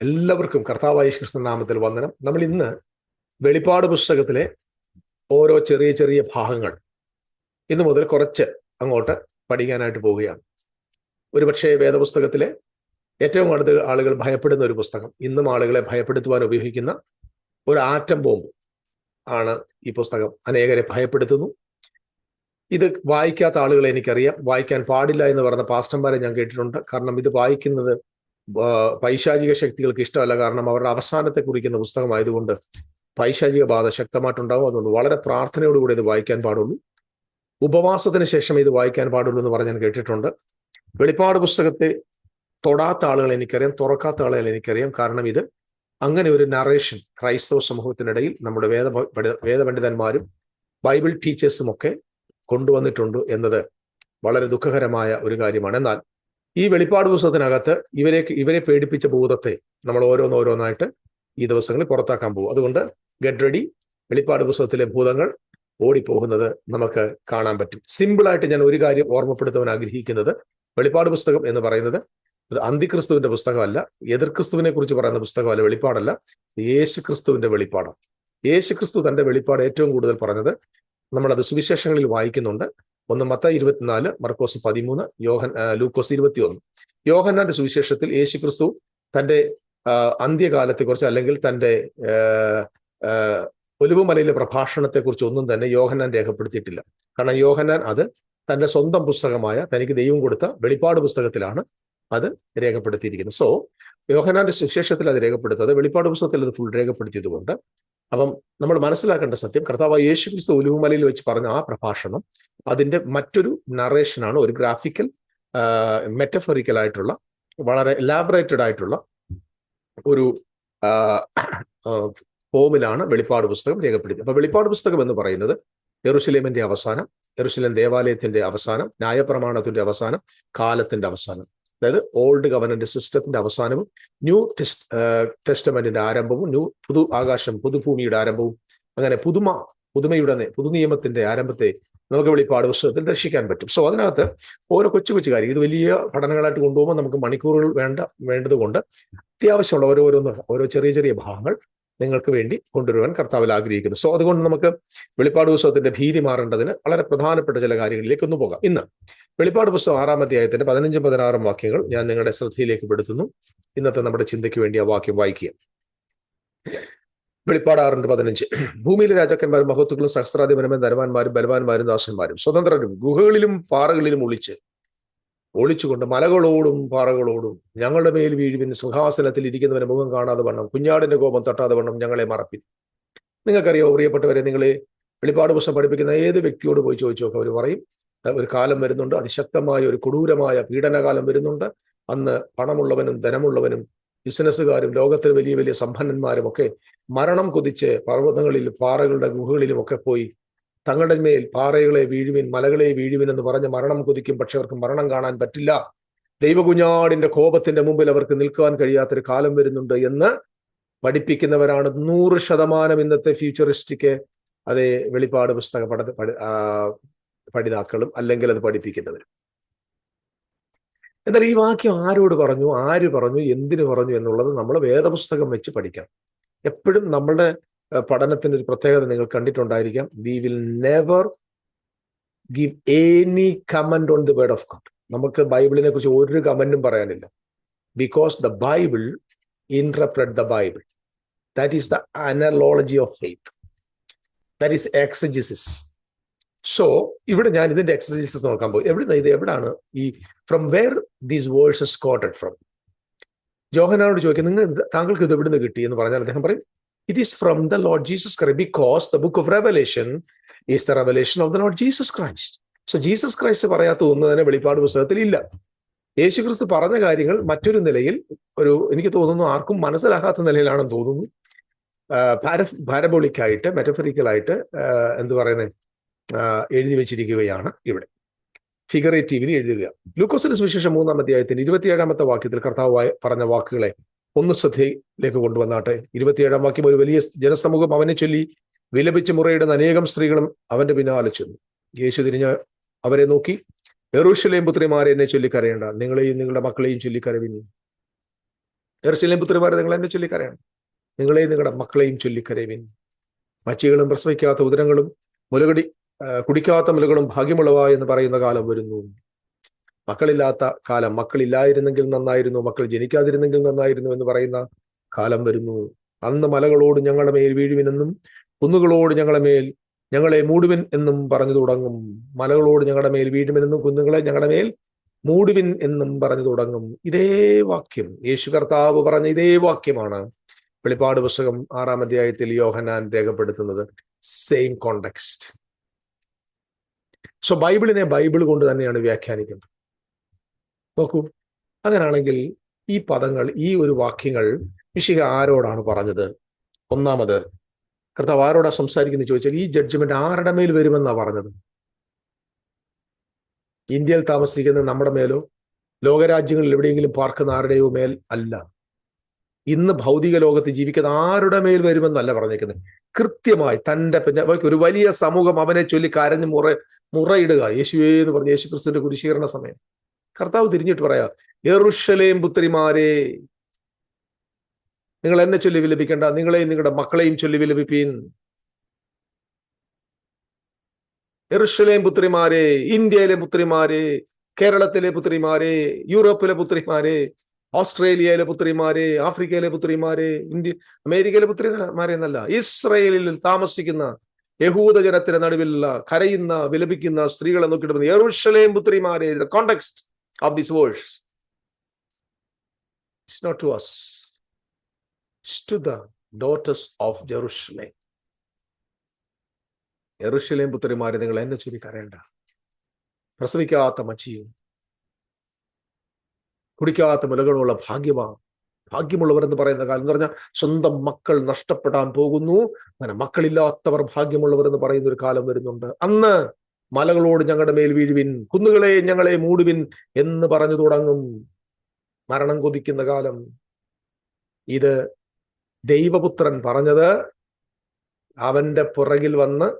എല്ലാവർക്കും കർത്താവായ കൃഷ്ണൻ നാമത്തിൽ വന്ദനം. നമ്മൾ ഇന്ന് വെളിപ്പാട് പുസ്തകത്തിലെ ഓരോ ചെറിയ ചെറിയ ഭാഗങ്ങൾ ഇന്ന് മുതൽ കുറച്ച് അങ്ങോട്ട് പഠിക്കാനായിട്ട് പോവുകയാണ്. ഒരുപക്ഷെ വേദപുസ്തകത്തിലെ ഏറ്റവും കൂടുതൽ ആളുകൾ ഭയപ്പെടുന്ന ഒരു പുസ്തകം ഇന്നും ആളുകളെ ഭയപ്പെടുത്തുവാൻ ഉപയോഗിക്കുന്ന ഒരു ആറ്റം ബോംബ് ആണ് ഈ പുസ്തകം. അനേകരെ ഭയപ്പെടുത്തുന്നു. ഇത് വായിക്കാത്ത ആളുകളെ എനിക്കറിയാം. വായിക്കാൻ പാടില്ല എന്ന് പറഞ്ഞ പാസ്റ്റന്മാരെ ഞാൻ കേട്ടിട്ടുണ്ട്. കാരണം ഇത് വായിക്കുന്നത് പൈശാചിക ശക്തികൾക്ക് ഇഷ്ടമല്ല. കാരണം അവരുടെ അവസാനത്തെ കുറിക്കുന്ന പുസ്തകമായതുകൊണ്ട് പൈശാചിക ബാധ ശക്തമായിട്ടുണ്ടാവും. അതുകൊണ്ട് വളരെ പ്രാർത്ഥനയോടുകൂടി ഇത് വായിക്കാൻ പാടുള്ളൂ. ഉപവാസത്തിന് ശേഷം ഇത് വായിക്കാൻ പാടുള്ളൂ എന്ന് പറഞ്ഞ് ഞാൻ കേട്ടിട്ടുണ്ട്. വെളിപ്പാട് പുസ്തകത്തെ തൊടാത്ത ആളുകൾ എനിക്കറിയാം. തുറക്കാത്ത ആളുകൾ എനിക്കറിയാം. കാരണം ഇത് അങ്ങനെ ഒരു നറേഷൻ ക്രൈസ്തവ സമൂഹത്തിനിടയിൽ നമ്മുടെ വേദ വേദപണ്ഡിതന്മാരും ബൈബിൾ ടീച്ചേഴ്സും ഒക്കെ കൊണ്ടുവന്നിട്ടുണ്ട് എന്നത് വളരെ ദുഃഖകരമായ ഒരു കാര്യമാണ്. എന്നാൽ ഈ വെളിപ്പാട് പുസ്തകത്തിനകത്ത് ഇവരെ ഇവരെ പേടിപ്പിച്ച ഭൂതത്തെ നമ്മൾ ഓരോന്നോരോന്നായിട്ട് ഈ ദിവസങ്ങളിൽ പുറത്താക്കാൻ പോകും. അതുകൊണ്ട് ഗെറ്റ് റെഡി വെളിപ്പാട് പുസ്തകത്തിലെ ഭൂതങ്ങൾ ഓടിപ്പോകുന്നത് നമുക്ക് കാണാൻ പറ്റും. സിമ്പിളായിട്ട് ഞാൻ ഒരു കാര്യം ഓർമ്മപ്പെടുത്തുവാൻ ആഗ്രഹിക്കുന്നത് വെളിപ്പാട് പുസ്തകം എന്ന് പറയുന്നത് അത് അന്തിക്രിസ്തുവിന്റെ പുസ്തകമല്ല എതിർ ക്രിസ്തുവിനെ കുറിച്ച് പറയുന്ന പുസ്തകമല്ല വെളിപ്പാടല്ല. യേശു ക്രിസ്തുവിന്റെ വെളിപ്പാടാണ്. യേശു ക്രിസ്തു തന്റെ വെളിപ്പാട് ഏറ്റവും കൂടുതൽ പറഞ്ഞത് നമ്മളത് സുവിശേഷങ്ങളിൽ വായിക്കുന്നുണ്ട്. ഒന്ന് മത്ത ഇരുപത്തിനാല് മർക്കോസ് പതിമൂന്ന് യോഹൻ ലൂക്കോസ് ഇരുപത്തി ഒന്ന് യോഹന്നാന്റെ സുവിശേഷത്തിൽ യേശു ക്രിസ്തു തന്റെ അന്ത്യകാലത്തെക്കുറിച്ച് അല്ലെങ്കിൽ തന്റെ ഒലിവുമലയിലെ പ്രഭാഷണത്തെക്കുറിച്ച് ഒന്നും തന്നെ യോഹന്നാൻ രേഖപ്പെടുത്തിയിട്ടില്ല. കാരണം യോഹന്നാൻ അത് തന്റെ സ്വന്തം പുസ്തകമായ തനിക്ക് ദൈവം കൊടുത്ത വെളിപ്പാട് പുസ്തകത്തിലാണ് അത് രേഖപ്പെടുത്തിയിരിക്കുന്നത്. സോ യോഹനാന്റെ സുവിശേഷത്തിൽ അത് രേഖപ്പെടുത്തുന്നത് വെളിപ്പാട് പുസ്തകത്തിൽ അത് ഫുൾ രേഖപ്പെടുത്തിയതുകൊണ്ട് അപ്പം നമ്മൾ മനസ്സിലാക്കേണ്ട സത്യം കർത്താവ് യേശു ക്രിസ്തു ഉലുവുമലയിൽ വെച്ച് പറഞ്ഞ ആ പ്രഭാഷണം അതിന്റെ മറ്റൊരു നറേഷനാണ് ഒരു ഗ്രാഫിക്കൽ മെറ്റഫറിക്കൽ ആയിട്ടുള്ള വളരെ എലാബറേറ്റഡ് ആയിട്ടുള്ള ഒരു ഫോമിലാണ് വെളിപ്പാട് പുസ്തകം രേഖപ്പെടുത്തിയത്. അപ്പൊ വെളിപ്പാട് പുസ്തകം എന്ന് പറയുന്നത് എറുസലേമിന്റെ അവസാനം എറുസലേം ദേവാലയത്തിന്റെ അവസാനം ന്യായപ്രമാണത്തിന്റെ അവസാനം കാലത്തിന്റെ അവസാനം. അതായത് ഓൾഡ് ഗവൺമെന്റ് സിസ്റ്റത്തിന്റെ അവസാനവും ന്യൂ ടെസ്റ്റ് ടെസ്റ്റമെന്റിന്റെ ആരംഭവും ന്യൂ പുതു ആകാശം പുതുഭൂമിയുടെ ആരംഭവും അങ്ങനെ പുതുമ പുതുമയുടെ പുതു നിയമത്തിന്റെ ആരംഭത്തെ നമുക്ക് വെളിപ്പാട് പുസ്തകത്തിൽ ദർശിക്കാൻ പറ്റും. സോ അതിനകത്ത് ഓരോ കൊച്ചു കൊച്ചു കാര്യം ഇത് വലിയ പഠനങ്ങളായിട്ട് കൊണ്ടുപോകുമ്പോൾ നമുക്ക് മണിക്കൂറുകൾ വേണ്ട വേണ്ടതുകൊണ്ട് അത്യാവശ്യമുള്ള ഓരോരോന്ന് ഓരോ ചെറിയ ചെറിയ ഭാഗങ്ങൾ നിങ്ങൾക്ക് വേണ്ടി കൊണ്ടുവരുവാൻ കർത്താവിൽ ആഗ്രഹിക്കുന്നു. സോ അതുകൊണ്ട് നമുക്ക് വെളിപ്പാട് പുസ്തകത്തിന്റെ ഭീതി മാറേണ്ടതിന് വളരെ പ്രധാനപ്പെട്ട ചില കാര്യങ്ങളിലേക്ക് ഒന്ന് പോകാം. ഇന്ന് വെളിപ്പാട് പുസ്തകം ആറാം അധ്യായത്തിന്റെ പതിനഞ്ചും പതിനാറും വാക്യങ്ങൾ ഞാൻ നിങ്ങളുടെ ശ്രദ്ധയിലേക്ക് പെടുത്തുന്നു. ഇന്നത്തെ നമ്മുടെ ചിന്തയ്ക്ക് വേണ്ടി ആ വാക്യം വായിക്കുക വെളിപ്പാട് ആറിന്റെ പതിനഞ്ച്. ഭൂമിയിലെ രാജാക്കന്മാരും മഹത്വക്കളും സഹസ്രാധിപനമൻ ധനവാന്മാരും ബലവാന്മാരും ദാസന്മാരും സ്വതന്ത്രരും ഗുഹകളിലും പാറകളിലും ഒളിച്ച് ഒളിച്ചുകൊണ്ട് മലകളോടും പാറകളോടും ഞങ്ങളുടെ മേൽ വീഴുവിൻ സിംഹാസനത്തിൽ ഇരിക്കുന്നവന് മുഖം കാണാതെ വണ്ണം കുഞ്ഞാടിന്റെ കോപം തട്ടാതെ വണ്ണം ഞങ്ങളെ മറപ്പിൻ. നിങ്ങൾക്കറിയാമോ പ്രിയപ്പെട്ടവരെ നിങ്ങളെ വെളിപ്പാട് പുസ്തകം പഠിപ്പിക്കുന്ന ഏത് വ്യക്തിയോട് പോയി ചോദിച്ചു അവർ പറയും. ഒരു കാലം വരുന്നുണ്ട് അതിശക്തമായ ഒരു കൊടൂരമായ പീഡനകാലം വരുന്നുണ്ട്. അന്ന് പണമുള്ളവനും ധനമുള്ളവനും ബിസിനസ്സുകാരും ലോകത്തിൽ വലിയ വലിയ സമ്പന്നന്മാരും ഒക്കെ മരണം കുതിച്ച് പർവതങ്ങളിൽ പാറകളുടെ ഗുഹകളിലും ഒക്കെ പോയി തങ്ങളുടെ മേൽ പാറകളെ വീഴുവിൻ മലകളെ വീഴുവിൻ എന്ന് പറഞ്ഞ് മരണം കുതിക്കും. പക്ഷെ അവർക്ക് മരണം കാണാൻ പറ്റില്ല. ദൈവകുഞ്ഞാടിന്റെ കോപത്തിന്റെ മുമ്പിൽ അവർക്ക് നിൽക്കുവാൻ കഴിയാത്തൊരു കാലം വരുന്നുണ്ട് എന്ന് പഠിപ്പിക്കുന്നവരാണ് നൂറ് ശതമാനം ഇന്നത്തെ ഫ്യൂച്ചറിസ്റ്റിക്ക് അതേ വെളിപ്പാട് പുസ്തക പഠ പഠിതാക്കളും അല്ലെങ്കിൽ അത് പഠിപ്പിക്കുന്നവരും. എന്നാൽ ഈ വാക്യം ആരോട് പറഞ്ഞു ആര് പറഞ്ഞു എന്തിനു പറഞ്ഞു എന്നുള്ളത് നമ്മൾ വേദപുസ്തകം വെച്ച് പഠിക്കണം. എപ്പോഴും നമ്മളുടെ പഠനത്തിന് ഒരു പ്രത്യേകത നിങ്ങൾ കണ്ടിട്ടുണ്ടായിരിക്കാം. We will never give any comment on the word of God നമുക്ക് ബൈബിളിനെ കുറിച്ച് ഒരു കമന്റും പറയാനില്ല. Because the Bible interpret the Bible that is the analogy of faith that is exegesis so ഇവിടെ ഞാൻ ഇതിന്റെ എക്സസൈസസ് നോക്കാൻ പോകും എവിടെ ഇത് എവിടാണ്? ഈ from where these words quoted from ജോഹനാനോട് ചോദിക്കും നിങ്ങൾ താങ്കൾക്ക് ഇത് എവിടുന്ന് കിട്ടി? എന്ന് പറഞ്ഞാൽ അദ്ദേഹം പറയും it is from the Lord Jesus Christ because the book of Revelation is the revelation of the Lord Jesus Christ. So Jesus Christ പറയാത്ത ഒന്നും തന്നെ വെളിപ്പാട് പുസ്തകത്തിൽ ഇല്ല. യേശു ക്രിസ്തു പറഞ്ഞ കാര്യങ്ങൾ മറ്റൊരു നിലയിൽ ഒരു എനിക്ക് തോന്നുന്നു ആർക്കും മനസ്സിലാകാത്ത നിലയിലാണെന്ന് തോന്നുന്നു. പാര പാരബോളിക്കായിട്ട് മെറ്റഫറിക്കലായിട്ട് എന്ത് പറയുന്നത് എഴുതി വെച്ചിരിക്കുകയാണ് ഇവിടെ. ഫിഗറേറ്റീവിൽ എഴുതുക. ലൂക്കോസിന് സുവിശേഷം മൂന്നാം അധ്യായത്തിന് ഇരുപത്തിയേഴാമത്തെ വാക്യത്തിൽ കർത്താവ് പറഞ്ഞ വാക്കുകളെ ഒന്ന് ശ്രദ്ധയിലേക്ക് കൊണ്ടുവന്നാട്ടെ. ഇരുപത്തിയേഴാം വാക്യം ഒരു വലിയ ജനസമൂഹം അവനെ ചൊല്ലി വിലപിച്ച് മുറയിടുന്ന അനേകം സ്ത്രീകളും അവന്റെ പിന്നാലെ ചെന്നു. യേശു തിരിഞ്ഞ അവരെ നോക്കി എറുഷലേം പുത്രിമാരെ എന്നെ ചൊല്ലിക്കരയേണ്ട. നിങ്ങളെയും നിങ്ങളുടെ മക്കളെയും ചൊല്ലിക്കരവിൻ. എറുശലേം പുത്രിമാരെ നിങ്ങൾ എന്നെ ചൊല്ലിക്കരയണം. നിങ്ങളെയും നിങ്ങളുടെ മക്കളെയും ചൊല്ലിക്കരയുവിൻ മച്ചികളും പ്രസവിക്കാത്ത ഉദരങ്ങളും മുലകടി കുടിക്കാത്ത മുലകളും ഭാഗ്യമുള്ളവ എന്ന് പറയുന്ന കാലം വരുന്നു. മക്കളില്ലാത്ത കാലം. മക്കളില്ലായിരുന്നെങ്കിൽ നന്നായിരുന്നു. മക്കൾ ജനിക്കാതിരുന്നെങ്കിൽ നന്നായിരുന്നു എന്ന് പറയുന്ന കാലം വരുന്നു. അന്ന് മലകളോട് ഞങ്ങളുടെ മേൽ വീഴുവിനെന്നും കുന്നുകളോട് ഞങ്ങളുടെ മേൽ ഞങ്ങളെ മൂടുവിൻ എന്നും പറഞ്ഞു തുടങ്ങും. മലകളോട് ഞങ്ങളുടെ മേൽ വീഴുമെന്നും കുന്നുകളെ ഞങ്ങളുടെ മേൽ മൂടുവിൻ എന്നും പറഞ്ഞു തുടങ്ങും. ഇതേ വാക്യം. യേശു കർത്താവ് പറഞ്ഞ ഇതേ വാക്യമാണ് വെളിപ്പാട് പുസ്തകം ആറാം അധ്യായത്തിൽ യോഹനാൻ രേഖപ്പെടുത്തുന്നത്. സെയിം കോണ്ടെക്സ്റ്റ് സോ ബൈബിളിനെ ബൈബിൾ കൊണ്ട് തന്നെയാണ് വ്യാഖ്യാനിക്കുന്നത്. നോക്കൂ. അങ്ങനാണെങ്കിൽ ഈ പദങ്ങൾ ഈ ഒരു വാക്യങ്ങൾ മിഷിക ആരോടാണ് പറഞ്ഞത്? ഒന്നാമത് കർത്താവ് ആരോടാ സംസാരിക്കുന്നത് ചോദിച്ചാൽ ഈ ജഡ്ജ്മെന്റ് ആരുടെ മേൽ വരുമെന്നാ പറഞ്ഞത്? ഇന്ത്യയിൽ താമസിക്കുന്ന നമ്മുടെ മേലോ ലോകരാജ്യങ്ങളിൽ എവിടെയെങ്കിലും പാർക്കുന്ന ആരുടെയോ മേൽ അല്ല. ഇന്ന് ഭൗതിക ലോകത്ത് ജീവിക്കുന്ന ആരുടെ മേൽ വരുമെന്നല്ല പറഞ്ഞേക്കുന്നത്. കൃത്യമായി തന്റെ പിന്നെ ഒരു വലിയ സമൂഹം അവനെ ചൊല്ലി കരഞ്ഞ് മുറ മുറയിടുക. യേശുവേ എന്ന് പറഞ്ഞ് യേശു ക്രിസ്തുവിന്റെ കുരിശീകരണ സമയം. കർത്താവ് തിരിഞ്ഞിട്ട് പറയാ എറുഷലേം പുത്രിമാരെ നിങ്ങൾ എന്നെ ചൊല്ലി വിലപിക്കേണ്ട നിങ്ങളെയും നിങ്ങളുടെ മക്കളെയും ചൊല്ലി വിലപിപ്പീൻ. എറുഷലേം പുത്രിമാരെ ഇന്ത്യയിലെ പുത്രിമാരെ കേരളത്തിലെ പുത്രിമാരെ യൂറോപ്പിലെ പുത്രിമാരെ ഓസ്ട്രേലിയയിലെ പുത്രിമാരെ ആഫ്രിക്കയിലെ പുത്രിമാരെ ഇന്ത്യ അമേരിക്കയിലെ പുത്രിമാരെ എന്നല്ല ഇസ്രയേലിൽ താമസിക്കുന്ന യഹൂദ ജനത്തിന്റെ നടുവിലുള്ള കരയുന്ന വിലപിക്കുന്ന സ്ത്രീകളെ നോക്കിയിട്ട് യെറുഷലേം പുത്രിമാരെ the context this this It's not to to it's to the daughters of Jerusalem. എറുഷലേം പുത്രിമാരെ നിങ്ങൾ എന്നെ ചൊല്ലി കരയണ്ട പ്രസവിക്കാത്ത മച്ചിയും കുടിക്കാത്ത മുലകളുള്ള ഭാഗ്യമാണ് ഭാഗ്യമുള്ളവർ എന്ന് പറയുന്ന കാലം എന്ന് പറഞ്ഞാൽ സ്വന്തം മക്കൾ നഷ്ടപ്പെടാൻ പോകുന്നു. അങ്ങനെ മക്കളില്ലാത്തവർ ഭാഗ്യമുള്ളവർ എന്ന് പറയുന്ന ഒരു കാലം വരുന്നുണ്ട്. അന്ന് മലകളോട് ഞങ്ങളുടെ മേൽ വീഴുവിൻ കുന്നുകളെ ഞങ്ങളെ മൂടുവിൻ എന്ന് പറഞ്ഞു തുടങ്ങും മരണം കൊതിക്കുന്ന കാലം. ഇത് ദൈവപുത്രൻ പറഞ്ഞത്. അവന്റെ പുറകിൽ വന്ന്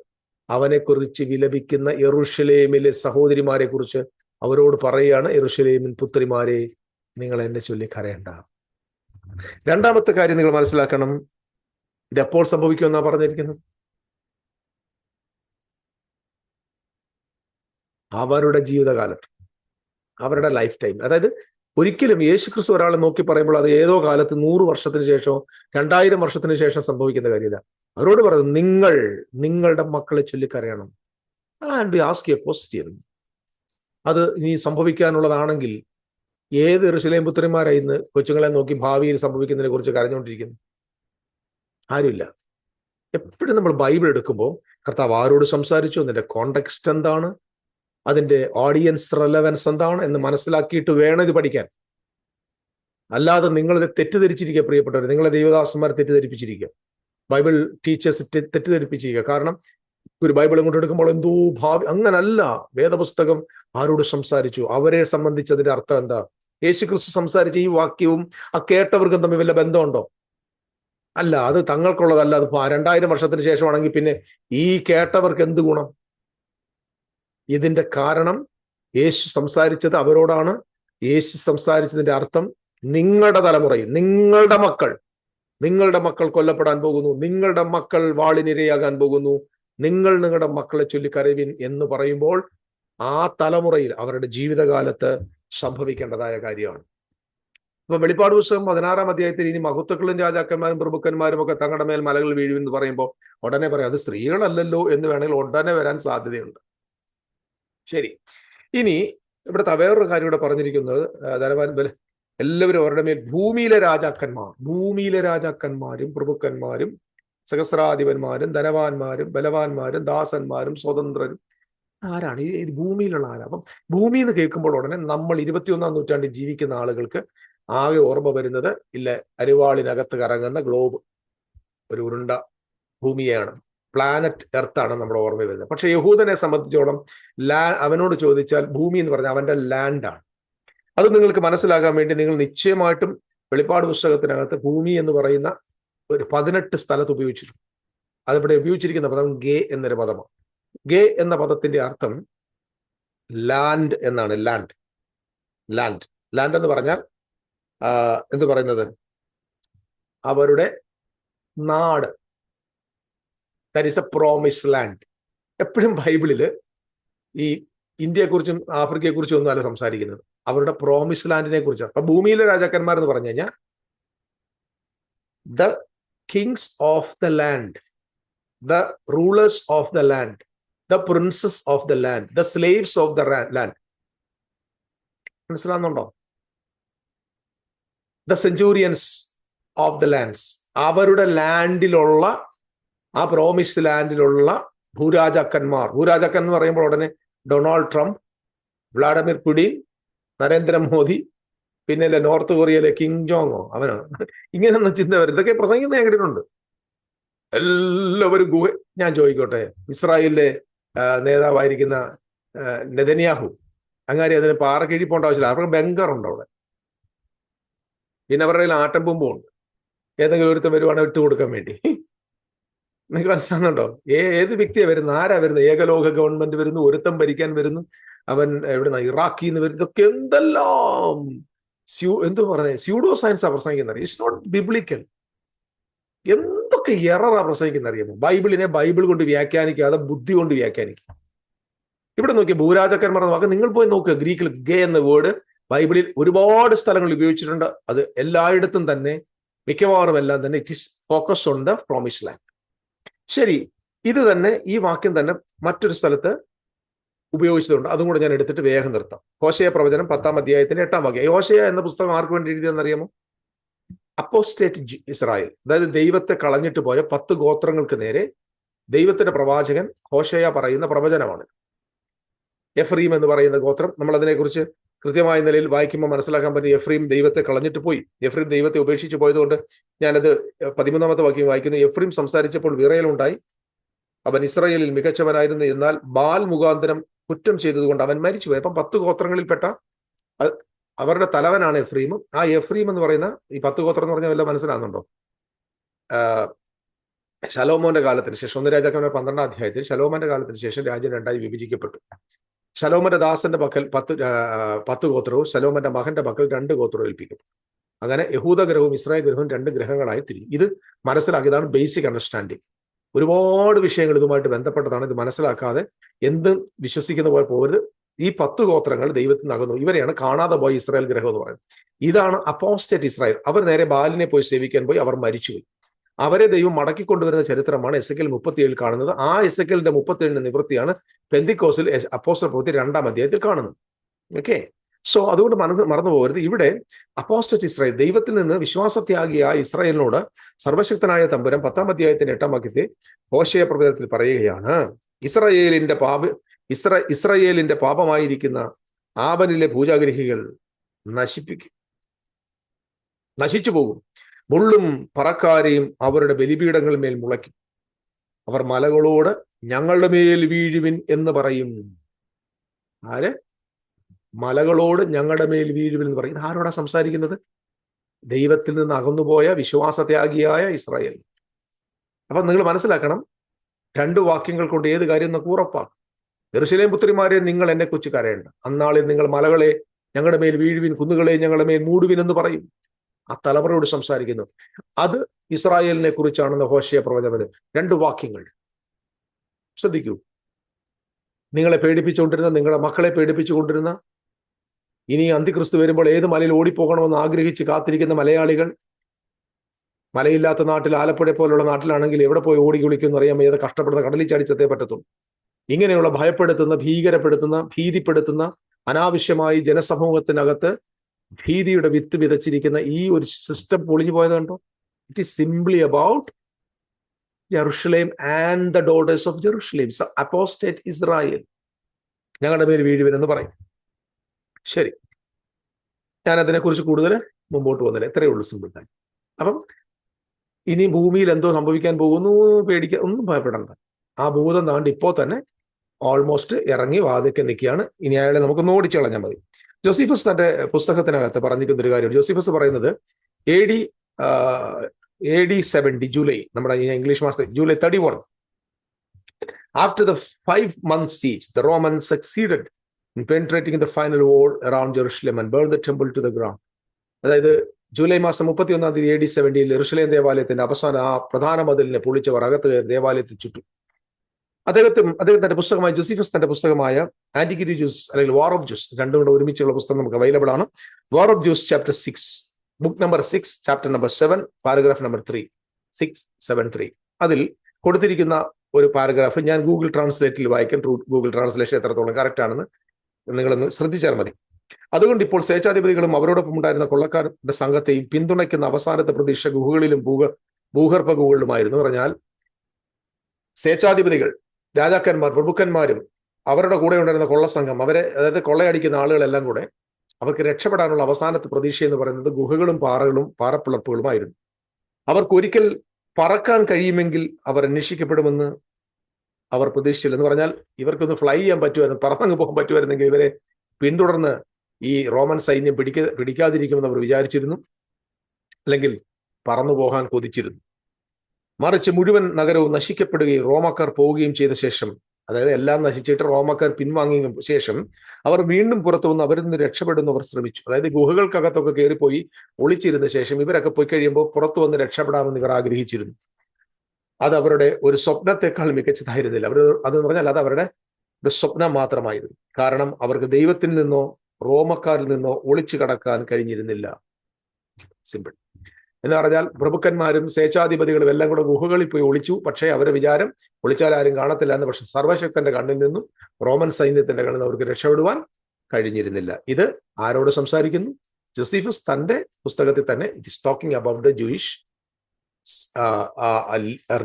അവനെക്കുറിച്ച് വിലപിക്കുന്ന എറുഷലേമിലെ സഹോദരിമാരെ കുറിച്ച് അവരോട് പറയുകയാണ്. എറുഷലേമിൻ പുത്രിമാരെ നിങ്ങൾ എന്നെ ചൊല്ലി കരയണ്ട. രണ്ടാമത്തെ കാര്യം നിങ്ങൾ മനസ്സിലാക്കണം. ഇത് എപ്പോൾ സംഭവിക്കുമെന്നാണ് പറഞ്ഞിരിക്കുന്നത്? അവരുടെ ജീവിതകാലത്ത് അവരുടെ ലൈഫ് ടൈം അതായത് ഒരിക്കലും യേശു ക്രിസ്തു ഒരാളെ നോക്കി പറയുമ്പോൾ അത് ഏതോ കാലത്ത് നൂറ് വർഷത്തിന് ശേഷമോ രണ്ടായിരം വർഷത്തിന് ശേഷം സംഭവിക്കുന്ന കാര്യമില്ല. അവരോട് പറയുന്നത് നിങ്ങൾ നിങ്ങളുടെ മക്കളെ ചൊല്ലിക്കരയണം and be ask a question അത് ഇനി സംഭവിക്കാനുള്ളതാണെങ്കിൽ ഏത് ഋഷിലേയും പുത്രന്മാരായി ഇന്ന് കൊച്ചുങ്ങളെ നോക്കി ഭാവിയിൽ സംഭവിക്കുന്നതിനെ കുറിച്ച് കരഞ്ഞുകൊണ്ടിരിക്കുന്നു ആരുമില്ല. എപ്പോഴും നമ്മൾ ബൈബിൾ എടുക്കുമ്പോൾ കർത്താവ് ആരോട് സംസാരിച്ചു? അതിന്റെ കോണ്ടെക്സ്റ്റ് എന്താണ്? അതിന്റെ ഓഡിയൻസ് റെലവൻസ് എന്താണ് എന്ന് മനസ്സിലാക്കിയിട്ട് വേണം ഇത് പഠിക്കാൻ. അല്ലാതെ നിങ്ങളിത് തെറ്റിദ്ധരിച്ചിരിക്കുക പ്രിയപ്പെട്ടവർ നിങ്ങളെ ദൈവദാസന്മാരെ തെറ്റിദ്ധരിപ്പിച്ചിരിക്കുക. Bible teachers തെറ്റിദ്ധരിപ്പിച്ചിരിക്കുക. കാരണം ഒരു ബൈബിൾ ഇങ്ങോട്ട് എടുക്കുമ്പോൾ എന്തോ ഭാവി അങ്ങനല്ല. വേദപുസ്തകം ആരോട് സംസാരിച്ചു? അവരെ സംബന്ധിച്ച് അതിന്റെ അർത്ഥം എന്താ? യേശു ക്രിസ്തു സംസാരിച്ച ഈ വാക്യവും ആ കേട്ടവർക്കും തമ്മിൽ വല്ല ബന്ധമുണ്ടോ? അല്ല അത് തങ്ങൾക്കുള്ളതല്ല. അത് രണ്ടായിരം വർഷത്തിന് ശേഷമാണെങ്കിൽ പിന്നെ ഈ കേട്ടവർക്ക് എന്ത് ഗുണം? ഇതിന്റെ കാരണം യേശു സംസാരിച്ചത് അവരോടാണ്. യേശു സംസാരിച്ചതിന്റെ അർത്ഥം നിങ്ങളുടെ തലമുറയിൽ നിങ്ങളുടെ മക്കൾ നിങ്ങളുടെ മക്കൾ കൊല്ലപ്പെടാൻ പോകുന്നു നിങ്ങളുടെ മക്കൾ വാളിനിരയാകാൻ പോകുന്നു നിങ്ങൾ നിങ്ങളുടെ മക്കളെ ചൊല്ലിക്കരവിൻ എന്ന് പറയുമ്പോൾ ആ തലമുറയിൽ അവരുടെ ജീവിതകാലത്ത് സംഭവിക്കേണ്ടതായ കാര്യമാണ്. അപ്പൊ വെളിപ്പാട് പുസ്തകം പതിനാറാം അധ്യായത്തിൽ ഇനി മഹത്വക്കളും രാജാക്കന്മാരും പ്രഭുക്കന്മാരും ഒക്കെ തങ്ങളുടെ മേൽ മലകൾ വീഴുമെന്ന് പറയുമ്പോൾ ഉടനെ പറയാം അത് സ്ത്രീകളല്ലല്ലോ എന്ന് വേണമെങ്കിൽ ഉടനെ വരാൻ സാധ്യതയുണ്ട്. ശരി. ഇനി ഇവിടെ വേറൊരു കാര്യം ഇവിടെ പറഞ്ഞിരിക്കുന്നത് ധനവാൻ എല്ലാവരും അവരുടെ മേൽ ഭൂമിയിലെ രാജാക്കന്മാർ ഭൂമിയിലെ രാജാക്കന്മാരും പ്രഭുക്കന്മാരും സഹസ്രാധിപന്മാരും ധനവാന്മാരും ബലവാന്മാരും ദാസന്മാരും സ്വതന്ത്രരും ആരാണ്? ഇത് ഭൂമിയിലുള്ള ആരാ? അപ്പം ഭൂമി എന്ന് കേൾക്കുമ്പോൾ ഉടനെ നമ്മൾ ഇരുപത്തിയൊന്നാം നൂറ്റാണ്ടിൽ ജീവിക്കുന്ന ആളുകൾക്ക് ആകെ ഓർമ്മ വരുന്നത് ഇല്ല അരിവാളിനകത്ത് കറങ്ങുന്ന ഗ്ലോബ് ഒരു ഉരുണ്ട ഭൂമിയാണ് പ്ലാനറ്റ് എർത്താണ് നമ്മുടെ ഓർമ്മ വരുന്നത്. പക്ഷെ യഹൂദനെ സംബന്ധിച്ചോളം ലാ അവനോട് ചോദിച്ചാൽ ഭൂമി എന്ന് പറഞ്ഞാൽ അവന്റെ ലാൻഡാണ് അത് നിങ്ങൾക്ക് മനസ്സിലാക്കാൻ വേണ്ടി നിങ്ങൾ നിശ്ചയമായിട്ടും വെളിപ്പാട് പുസ്തകത്തിനകത്ത് ഭൂമി എന്ന് പറയുന്ന ഒരു പതിനെട്ട് സ്ഥലത്ത് ഉപയോഗിച്ചിട്ടുണ്ട്. അതിവിടെ ഉപയോഗിച്ചിരിക്കുന്ന പദം ഗേ എന്നൊരു പദമാണ്. ഗേ എന്ന പദത്തിന്റെ അർത്ഥം ലാൻഡ് എന്നാണ്. ലാൻഡ് ലാൻഡ് ലാൻഡ് എന്ന് പറഞ്ഞാൽ എന്ത് പറയുന്നത്? അവരുടെ നാട്. That is a promise land എപ്പോഴും ബൈബിളിൽ ഈ ഇന്ത്യയെക്കുറിച്ചും ആഫ്രിക്കയെക്കുറിച്ചും ഒന്നും അല്ല സംസാരിക്കുന്നത്. അവരുടെ പ്രോമിസ് ലാൻഡിനെ കുറിച്ചാണ് അപ്പൊ ഭൂമിയിലെ രാജാക്കന്മാർ എന്ന് പറഞ്ഞു കഴിഞ്ഞാൽ the kings of the land the rulers of the land the princes of the land the slaves of the land മനസ്സിലാകുന്നുണ്ടോ the centurions of the lands അവരുടെ ലാൻഡിലുള്ള ആ പ്രോമിസ് ലാൻഡിലുള്ള ഭൂരാജാക്കന്മാർ. ഭൂരാജാക്കൻ എന്ന് പറയുമ്പോൾ ഉടനെ Donald Trump Vladimir Putin Narendra Modi പിന്നെ നോർത്ത് കൊറിയയിലെ കിങ് ജോങ്ങോ അവനാണ് ഇങ്ങനെയൊന്നും ചിന്ത വരും ഇതൊക്കെ പ്രസംഗിക്കുന്ന ഞാൻ കേട്ടിട്ടുണ്ട്. എല്ലാവരും ഗുഹ ഞാൻ ചോദിക്കോട്ടെ. ഇസ്രായേലിലെ നേതാവായിരിക്കുന്ന നെതന്യാഹു. അങ്ങനെ അതിന് പാറ കീഴി പോകേണ്ട ആവശ്യമില്ല. അവർക്ക് ബംഗർ ഉണ്ട് അവിടെ. പിന്നെ അവരുടെ ആട്ടം ഉണ്ട്. ഏതെങ്കിലും ഒരുത്തം വരുവാണെങ്കിൽ ഇട്ട് കൊടുക്കാൻ വേണ്ടി. നിങ്ങൾക്ക് മനസ്സിലാകുന്നുണ്ടോ ഏത് വ്യക്തിയാണ് വരുന്നത്? ആരാ വരുന്നത്? ഏകലോക ഗവൺമെന്റ് വരുന്നു ഒരുത്തം ഭരിക്കാൻ വരുന്നു. അവൻ എവിടുന്ന? ഇറാഖിൽ നിന്ന് വരുന്നു. ഇതൊക്കെ എന്തെല്ലാം സ്യൂ എന്തു പറഞ്ഞത് സ്യൂഡോ സയൻസ് ആ പ്രസംഗിക്കുന്നത് ഇറ്റ്സ് നോട്ട് ബിബ്ലിക്കൽ എന്തൊക്കെ എററാ പ്രസംഗിക്കുന്ന അറിയാമോ? ബൈബിളിനെ ബൈബിൾ കൊണ്ട് വ്യാഖ്യാനിക്കാതെ ബുദ്ധി കൊണ്ട് വ്യാഖ്യാനിക്കുക ഇവിടെ നോക്കിയ ഭൂരാജക്കന്മാർ വാക്ക് നിങ്ങൾ പോയി നോക്കുക. ഗ്രീക്കിൽ ഗേ എന്ന വേർഡ് ബൈബിളിൽ ഒരുപാട് സ്ഥലങ്ങളിൽ ഉപയോഗിച്ചിട്ടുണ്ട്. അത് എല്ലായിടത്തും തന്നെ മിക്കവാറും എല്ലാം തന്നെ it is focus on the promise land ശരി ഇത് തന്നെ ഈ വാക്യം തന്നെ മറ്റൊരു സ്ഥലത്ത് ഉപയോഗിച്ചതുകൊണ്ട് അതും കൂടെ ഞാൻ എടുത്തിട്ട് വേഗം നിർത്താം. ഹോശയ പ്രവചനം പത്താം അധ്യായത്തിന്റെ എട്ടാം വാക്യം. ഹോശയ എന്ന പുസ്തകം ആർക്ക് വേണ്ടി എഴുതിയെന്ന് അറിയാമോ അപ്പോസ്റ്റേറ്റ് ഇസ്രായേൽ. അതായത് ദൈവത്തെ കളഞ്ഞിട്ട് പോയ പത്ത് ഗോത്രങ്ങൾക്ക് നേരെ ദൈവത്തിന്റെ പ്രവാചകൻ ഹോശയ പറയുന്ന പ്രവചനമാണ്. എഫ്രീം എന്ന് പറയുന്ന ഗോത്രം നമ്മൾ അതിനെക്കുറിച്ച് കൃത്യമായ നിലയിൽ വായിക്കുമ്പോൾ മനസ്സിലാക്കാൻ പറ്റും എഫ്രീം ദൈവത്തെ കളഞ്ഞിട്ട് പോയി. എഫ്രീം ദൈവത്തെ ഉപേക്ഷിച്ച് പോയതുകൊണ്ട് ഞാനത് പതിമൂന്നാമത്തെ വാക്യം വായിക്കുന്നു. എഫ്രീം സംസാരിച്ചപ്പോൾ വിറയലുണ്ടായി. അവൻ ഇസ്രയേലിൽ മികച്ചവനായിരുന്നു. എന്നാൽ ബാൽ മുഖാന്തരം കുറ്റം ചെയ്തതുകൊണ്ട് അവൻ മരിച്ചുപോയി. അപ്പം പത്ത് ഗോത്രങ്ങളിൽപ്പെട്ട അവരുടെ തലവനാണ് എഫ്രീം. ആ എഫ്രീം എന്ന് പറയുന്ന ഈ പത്ത് ഗോത്രം എന്ന് പറഞ്ഞാൽ വല്ല മനസ്സിലാകുന്നുണ്ടോ? ശലോമോന്റെ കാലത്തിന് ശേഷം ഒന്ന് രാജാക്കന്മാരുടെ പന്ത്രണ്ടാം അധ്യായത്തിൽ ശലോമോന്റെ കാലത്തിന് ശേഷം രാജ്യം രണ്ടായി വിഭജിക്കപ്പെട്ടു. ശലോമന്റെ ദാസന്റെ പക്കൽ പത്ത് പത്ത് ഗോത്രവും ശലോമന്റെ മകന്റെ പക്കൽ രണ്ട് ഗോത്രവും ഏൽപ്പിക്കും. അങ്ങനെ യഹൂദ ഗ്രഹവും ഇസ്രായേൽ ഗ്രഹവും രണ്ട് ഗ്രഹങ്ങളായി തിരിയും ഇത് മനസ്സിലാക്കിയതാണ് ബേസിക് അണ്ടർസ്റ്റാൻഡിങ് ഒരുപാട് വിഷയങ്ങൾ ഇതുമായിട്ട് ബന്ധപ്പെട്ടതാണ് ഇത് മനസ്സിലാക്കാതെ എന്ത് വിശ്വസിക്കുന്ന പോലെ പോകരുത്. ഈ പത്ത് ഗോത്രങ്ങൾ ദൈവത്തിൽ അകന്നു. ഇവരെയാണ് കാണാതെ പോയ ഇസ്രായേൽ ഗ്രഹം എന്ന് പറയുന്നത്. ഇതാണ് അപ്പോസ്റ്റേറ്റ് ഇസ്രായേൽ. അവർ നേരെ ബാലിനെ പോയി സേവിക്കാൻ പോയി അവർ മരിച്ചുപോയി. അവരെ ദൈവം മടക്കിക്കൊണ്ടുവരുന്ന ചരിത്രമാണ് എസ് എൽ മുപ്പത്തിയേഴിൽ കാണുന്നത്. ആ എസ് എല്ലിന്റെ മുപ്പത്തിയേഴിന്റെ നിവൃത്തിയാണ് പെന്തിക്കോസിൽ അപ്പോസ്റ്റർ പ്രവൃത്തി രണ്ടാം അധ്യായത്തിൽ കാണുന്നത്. ഓക്കെ സോ അതുകൊണ്ട് മനസ്സ് മറന്നു പോകരുത്. ഇവിടെ അപ്പോസ്റ്ററ്റ് ഇസ്രായേൽ ദൈവത്തിൽ നിന്ന് വിശ്വാസത്യാഗിയായ ഇസ്രായേലിനോട് സർവശക്തനായ തമ്പുരം പത്താം അധ്യായത്തിന്റെ എട്ടാം വാക്യത്തെ ഹോശയ പ്രവചനത്തിൽ പറയുകയാണ്. ഇസ്രായേലിന്റെ പാപ ഇസ്ര ഇസ്രയേലിന്റെ പാപമായിരിക്കുന്ന ആവനിലെ പൂജാഗ്രഹികൾ നശിപ്പിക്കും. നശിച്ചു പോകും. മുള്ളും പറക്കാരെയും അവരുടെ ബലിപീഠങ്ങളിന്മേൽ മുളയ്ക്കും. അവർ മലകളോട് ഞങ്ങളുടെ മേൽ വീഴുവിൻ എന്ന് പറയും. ആര്? മലകളോട് ഞങ്ങളുടെ മേൽ വീഴുവിൻ എന്ന് പറയും. ആരോടാ സംസാരിക്കുന്നത്? ദൈവത്തിൽ നിന്ന് അകന്നുപോയ വിശ്വാസത്യാഗിയായ ഇസ്രായേൽ. അപ്പൊ നിങ്ങൾ മനസ്സിലാക്കണം രണ്ട് വാക്യങ്ങൾ കൊണ്ട് ഏത് കാര്യം എന്നൊക്കെ ഉറപ്പാണ് ദർശനയും പുത്രിമാരെ നിങ്ങൾ എന്നെ കുറിച്ച് കരയേണ്ട അന്നാളിൽ നിങ്ങൾ മലകളെ ഞങ്ങളുടെ മേൽ വീഴുവിൻ കുന്നുകളെ ഞങ്ങളുടെ മേൽ മൂടുവിൻ എന്ന് പറയും. ആ തലമുറയോട് സംസാരിക്കുന്നു. അത് ഇസ്രായേലിനെ കുറിച്ചാണെന്ന് ഹോഷയ പ്രവചനത്തിൽ രണ്ട് വാക്യങ്ങൾ. ശ്രദ്ധിക്കൂ. നിങ്ങളെ പേടിപ്പിച്ചുകൊണ്ടിരുന്ന നിങ്ങളുടെ മക്കളെ പേടിപ്പിച്ചുകൊണ്ടിരുന്ന ഇനി അന്തിക്രിസ്തു വരുമ്പോൾ ഏത് മലയിൽ ഓടിപ്പോകണമെന്ന് ആഗ്രഹിച്ച് കാത്തിരിക്കുന്ന മലയാളികൾ മലയില്ലാത്ത നാട്ടിൽ ആലപ്പുഴ പോലുള്ള നാട്ടിലാണെങ്കിൽ എവിടെ പോയി ഓടി കുളിക്കുമെന്ന് അറിയാൻ ഏത് കഷ്ടപ്പെടുന്ന കടലിൽ ചടിച്ചതേ പറ്റത്തുള്ളൂ. ഇങ്ങനെയുള്ള ഭയപ്പെടുത്തുന്ന ഭീകരപ്പെടുത്തുന്ന ഭീതിപ്പെടുത്തുന്ന അനാവശ്യമായി ജനസമൂഹത്തിനകത്ത് ഭീതിയുടെ വിത്ത് വിതച്ചിരിക്കുന്ന ഈ ഒരു സിസ്റ്റം പൊളിഞ്ഞു പോയത് കണ്ടോ? It is simply about Jerusalem and the daughters of Jerusalem apostate Israel ഞങ്ങളുടെ മേൽ വീഴുവനെന്ന് പറയും. ശരി. ഞാൻ അതിനെക്കുറിച്ച് കൂടുതൽ മുമ്പോട്ട് പോകുന്നില്ല. എത്രയേ ഉള്ളൂ സിമ്പിൾ കാര്യം അപ്പം ഇനി ഭൂമിയിൽ എന്തോ സംഭവിക്കാൻ പോകുന്നു പേടിക്കാൻ ഒന്നും ഭയപ്പെടണ്ട. ആ ഭൂതം താണ്ട് ഇപ്പോൾ തന്നെ ഓൾമോസ്റ്റ് ഇറങ്ങി വാതിക്കെ നിൽക്കുകയാണ്. ഇനി അയാളെ നമുക്ക് ഓടിച്ചു കളഞ്ഞാൽ മതി. ജോസിഫസ് തന്റെ പുസ്തകത്തിനകത്ത് പറഞ്ഞിരിക്കുന്ന ഒരു കാര്യം ജോസിഫസ് പറയുന്നത് A D A D seventy July നമ്മുടെ ഇംഗ്ലീഷ് മാസത്തെ July thirty one after the five month siege the Roman succeeded in penetrating the final wall around Jerusalem and burn the temple to the ground അതായത് July മാസം മുപ്പത്തി ഒന്നാം തീയതി A D സെവന്റിയിൽ എറുഷലേം ദേവാലയത്തിന്റെ അവസാന ആ പ്രധാന മതിലിനെ പൊളിച്ചവർ അകത്ത് ദേവാലയത്തിൽ ചുറ്റും. അദ്ദേഹത്തും അദ്ദേഹത്തിന്റെ പുസ്തകമായ ജോസിഫസ് തന്റെ പുസ്തകമായ ആന്റിഗിരി ജ്യൂസ് അല്ലെങ്കിൽ വാർ ഓഫ് ജ്യൂസ് രണ്ടും കൂടെ ഒരുമിച്ചുള്ള പുസ്തകം നമുക്ക് അവൈലബിൾ ആണ്. War of Jews chapter six book number six chapter number seven paragraph number three six seven three അതിൽ കൊടുത്തിരിക്കുന്ന ഒരു പാരഗ്രാഫ് ഞാൻ ഗൂഗിൾ ട്രാൻസ്ലേറ്റിൽ വായിക്കും. ഗൂഗിൾ ട്രാൻസ്ലേഷൻ എത്രത്തോളം കറക്റ്റ് ആണെന്ന് നിങ്ങളൊന്ന് ശ്രദ്ധിച്ചാൽ മതി. അതുകൊണ്ട് ഇപ്പോൾ സ്വേച്ഛാധിപതികളും അവരോടൊപ്പം ഉണ്ടായിരുന്ന കൊള്ളക്കാരുടെ സംഘത്തെയും പിന്തുണയ്ക്കുന്ന അവസാനത്തെ പ്രതീക്ഷ ഗുഹകളിലും ഭൂഗ ഭൂഗർഭ ഗുഹകളിലുമായിരുന്നു. പറഞ്ഞാൽ സ്വേച്ഛാധിപതികൾ രാജാക്കന്മാർ പ്രഭുക്കന്മാരും അവരുടെ കൂടെ ഉണ്ടായിരുന്ന കൊള്ളസംഘം അവരെ അതായത് കൊള്ളയടിക്കുന്ന ആളുകളെല്ലാം കൂടെ അവർക്ക് രക്ഷപ്പെടാനുള്ള അവസാനത്തെ പ്രതീക്ഷ എന്ന് പറയുന്നത് ഗുഹകളും പാറകളും പാറപ്പിളർപ്പുകളുമായിരുന്നു അവർക്ക് ഒരിക്കൽ പറക്കാൻ കഴിയുമെങ്കിൽ അവർ അന്വേഷിക്കപ്പെടുമെന്ന് അവർ പ്രതീക്ഷിച്ചില്ല എന്ന് പറഞ്ഞാൽ ഇവർക്കൊന്ന് ഫ്ലൈ ചെയ്യാൻ പറ്റുമായിരുന്നു പറന്നങ്ങ് പോകാൻ പറ്റുമായിരുന്നെങ്കിൽ ഇവരെ പിന്തുടർന്ന് ഈ റോമൻ സൈന്യം പിടിക്ക പിടിക്കാതിരിക്കുമെന്ന് അവർ വിചാരിച്ചിരുന്നു. അല്ലെങ്കിൽ പറന്നു പോകാൻ കൊതിച്ചിരുന്നു. മറിച്ച് മുഴുവൻ നഗരവും നശിക്കപ്പെടുകയും റോമക്കാർ പോവുകയും ചെയ്ത ശേഷം അതായത് എല്ലാം നശിച്ചിട്ട് റോമക്കാർ പിൻവാങ്ങിയ ശേഷം അവർ വീണ്ടും പുറത്തു വന്ന് അവരിൽ നിന്ന് രക്ഷപ്പെടുന്നവർ ശ്രമിച്ചു. അതായത് ഗുഹകൾക്കകത്തൊക്കെ കയറിപ്പോയി ഒളിച്ചിരുന്ന ശേഷം ഇവരൊക്കെ പോയി കഴിയുമ്പോൾ പുറത്തു വന്ന് രക്ഷപ്പെടാമെന്ന് ഇവർ ആഗ്രഹിച്ചിരുന്നു. അത് അവരുടെ ഒരു സ്വപ്നത്തെക്കാൾ മികച്ചതായിരുന്നില്ല. അവർ അതെന്ന് പറഞ്ഞാൽ അത് അവരുടെ ഒരു സ്വപ്നം മാത്രമായിരുന്നു. കാരണം അവർക്ക് ദൈവത്തിൽ നിന്നോ റോമക്കാരിൽ നിന്നോ ഒളിച്ചു കടക്കാൻ കഴിഞ്ഞിരുന്നില്ല. സിമ്പിൾ. എന്ന് പറഞ്ഞാൽ പ്രഭുക്കന്മാരും സ്വേച്ഛാധിപതികളും എല്ലാം കൂടെ ഗുഹകളിൽ പോയി ഒളിച്ചു. പക്ഷേ അവരുടെ വിചാരം ഒളിച്ചാൽ ആരും കാണത്തില്ല എന്ന് പക്ഷെ സർവശക്തന്റെ കണ്ണിൽ നിന്നും റോമൻ സൈന്യത്തിന്റെ കണ്ണിൽ നിന്ന് അവർക്ക് രക്ഷപ്പെടുവാൻ കഴിഞ്ഞിരുന്നില്ല. ഇത് ആരോട് സംസാരിക്കുന്നു? ജോസീഫസ് തന്റെ പുസ്തകത്തിൽ തന്നെ it is talking about the Jewish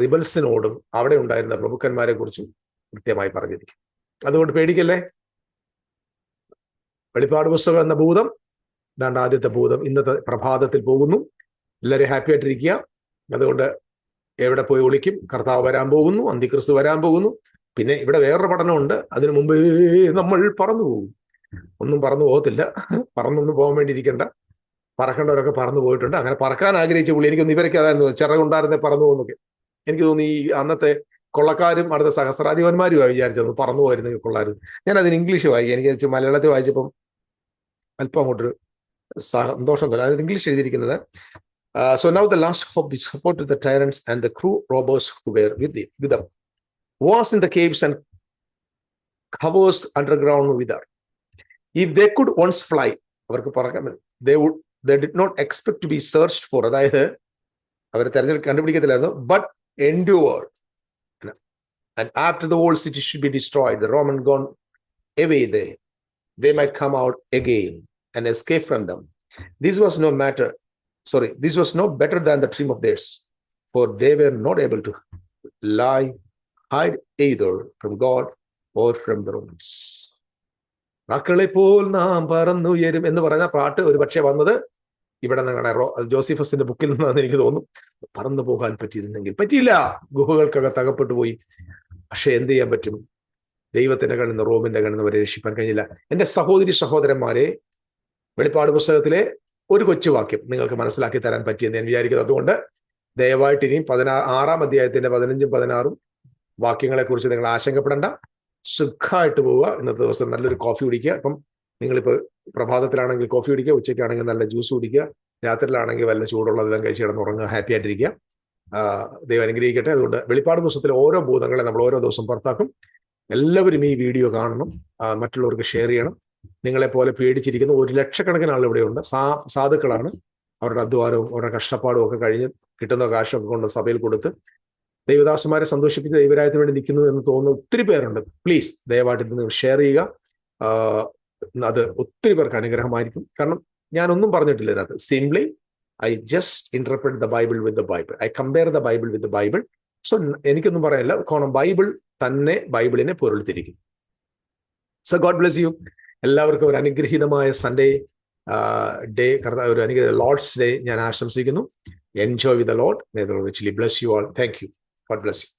റിബൽസിനോടും അവിടെ ഉണ്ടായിരുന്ന പ്രഭുക്കന്മാരെ കുറിച്ചും കൃത്യമായി പറഞ്ഞിരിക്കും അതുകൊണ്ട് പേടിക്കല്ലേ? വെളിപ്പാട് പുസ്തകം എന്ന ഭൂതം ഇതാണ്ട് ആദ്യത്തെ ഭൂതം ഇന്നത്തെ പ്രഭാതത്തിൽ പോകുന്നു. എല്ലാവരും ഹാപ്പി ആയിട്ടിരിക്കുക. അതുകൊണ്ട് എവിടെ പോയി ഒളിക്കും? കർത്താവ് വരാൻ പോകുന്നു അന്തിക്രിസ്തു വരാൻ പോകുന്നു. പിന്നെ ഇവിടെ വേറൊരു പഠനമുണ്ട്. അതിനു മുമ്പേ നമ്മൾ പറന്നു പോകും. ഒന്നും പറന്നു പോകത്തില്ല. പറന്നൊന്നും പോകാൻ വേണ്ടി ഇരിക്കേണ്ട. പറക്കേണ്ടവരൊക്കെ പറന്നു പോയിട്ടുണ്ട്. അങ്ങനെ പറക്കാൻ ആഗ്രഹിച്ച പുള്ളി എനിക്കൊന്ന് ഇവരൊക്കെ അതായിരുന്നു ചിറകുണ്ടായിരുന്നേ പറന്നു പോകുന്നൊക്കെ. എനിക്ക് തോന്നി ഈ അന്നത്തെ കൊള്ളക്കാരും അടുത്ത സഹസ്രാധിപന്മാരും വിചാരിച്ചത് പറന്നു പോയിരുന്നെങ്കിൽ കൊള്ളായിരുന്നു ഞാൻ അതിന് ഇംഗ്ലീഷ് വായിക്കും. എനിക്ക് മലയാളത്തിൽ വായിച്ചപ്പം അല്പം അങ്ങോട്ടൊരു സന്തോഷം തോന്നി. അതിന് ഇംഗ്ലീഷ് എഴുതിയിരിക്കുന്നത് So now the last hope we support the tyrants and the crew robbers who were with with them was in the caves and covers underground with if they could once fly അവർക്ക് പറക്കാൻ they would they did not expect to be search for അതായത് അവർ തെരഞ്ഞെടുപ്പ് കണ്ടുപിടിക്കത്തില്ലായിരുന്നു but endeavoured and after the whole city should be destroyed, the Roman gone away there, they might come out again and escape from them. This was no matter, sorry, this was no better than the dream of theirs, for they were not able to lie, hide either from God or from the Romans. മക്കളെ പോൽ നാം പറന്നുയരും എന്ന് പറഞ്ഞ പാട്ട് ഒരു പക്ഷേ വന്നത് ഇവിടെ നിങ്ങളുടെ ജോസിഫസിന്റെ ബുക്കിൽ നിന്നാണെന്ന് എനിക്ക് തോന്നുന്നു പറന്നു പോകാൻ പറ്റിയിരുന്നെങ്കിൽ പറ്റിയില്ല. ഗുഹകൾക്കകത്ത് അകപ്പെട്ടു പോയി. പക്ഷെ എന്ത് ചെയ്യാൻ പറ്റും? ദൈവത്തിന്റെ കണ്ണിന്ന് റോമിന്റെ കണ്ണിന്ന് വരെ രക്ഷിക്കാൻ കഴിഞ്ഞില്ല. എന്റെ സഹോദരി സഹോദരന്മാരെ വെളിപ്പാട് പുസ്തകത്തിലെ ഒരു കൊച്ചു വാക്യം നിങ്ങൾക്ക് മനസ്സിലാക്കി തരാൻ പറ്റിയെന്ന് ഞാൻ വിചാരിക്കുന്നത് അതുകൊണ്ട് ദയവായിട്ട് ഇനിയും പതിനാ ആറാം അധ്യായത്തിന്റെ പതിനഞ്ചും പതിനാറും വാക്യങ്ങളെ കുറിച്ച് നിങ്ങൾ ആശങ്കപ്പെടേണ്ട. സുഖമായിട്ട് പോവുക. ഇന്നത്തെ ദിവസം നല്ലൊരു കോഫി കുടിക്കുക. അപ്പം നിങ്ങളിപ്പോൾ പ്രഭാതത്തിലാണെങ്കിൽ കോഫി കുടിക്കുക ഉച്ചയ്ക്കാണെങ്കിൽ നല്ല ജ്യൂസ് കുടിക്കുക രാത്രിയിലാണെങ്കിൽ വല്ല ചൂടുള്ളതെല്ലാം കഴിച്ച് കിടന്നുറങ്ങുക ഹാപ്പി ആയിട്ടിരിക്കുക. ദൈവം അനുഗ്രഹിക്കട്ടെ. അതുകൊണ്ട് വെളിപ്പാട് പുസ്തകത്തിലെ ഓരോ ഭൂതങ്ങളെ നമ്മൾ ഓരോ ദിവസം പുറത്താക്കും. എല്ലാവരും ഈ വീഡിയോ കാണണം. മറ്റുള്ളവർക്ക് ഷെയർ ചെയ്യണം. നിങ്ങളെ പോലെ പേടിച്ചിരിക്കുന്ന ഒരു ലക്ഷക്കണക്കിന് ആൾ ഇവിടെയുണ്ട് സാ സാധുക്കളാണ്. അവരുടെ അധ്വാനവും അവരുടെ കഷ്ടപ്പാടും ഒക്കെ കഴിഞ്ഞ് കിട്ടുന്ന കാശൊക്കെ കൊണ്ട് സഭയിൽ കൊടുത്ത് ദൈവദാസന്മാരെ സന്തോഷിപ്പിച്ച് ദൈവരായത്തിന് വേണ്ടി നിൽക്കുന്നു എന്ന് തോന്നുന്ന ഒത്തിരി പേരുണ്ട്. പ്ലീസ് ദയവായിട്ട് നിങ്ങൾ ഷെയർ ചെയ്യുക. അത് ഒത്തിരി പേർക്ക് അനുഗ്രഹമായിരിക്കും. കാരണം ഞാനൊന്നും പറഞ്ഞിട്ടില്ല ഇതിനകത്ത്. Simply I just interpret the Bible with the Bible I compare the Bible with the Bible so എനിക്കൊന്നും പറയാനില്ല. കാരണം ബൈബിൾ തന്നെ ബൈബിളിനെ പൊരുൾത്തിരിക്കും സോ ഗോഡ് ബ്ലെസ് യു എല്ലാവർക്കും ഒരു അനുഗ്രഹീതമായ സൺഡേ ഡേ കർത്താവ് ഒരു അനുഗ്രഹ ലോർഡ്സ് ഡേ ഞാൻ ആശംസിക്കുന്നു. Enjoy with the Lord bless you all thank you God bless you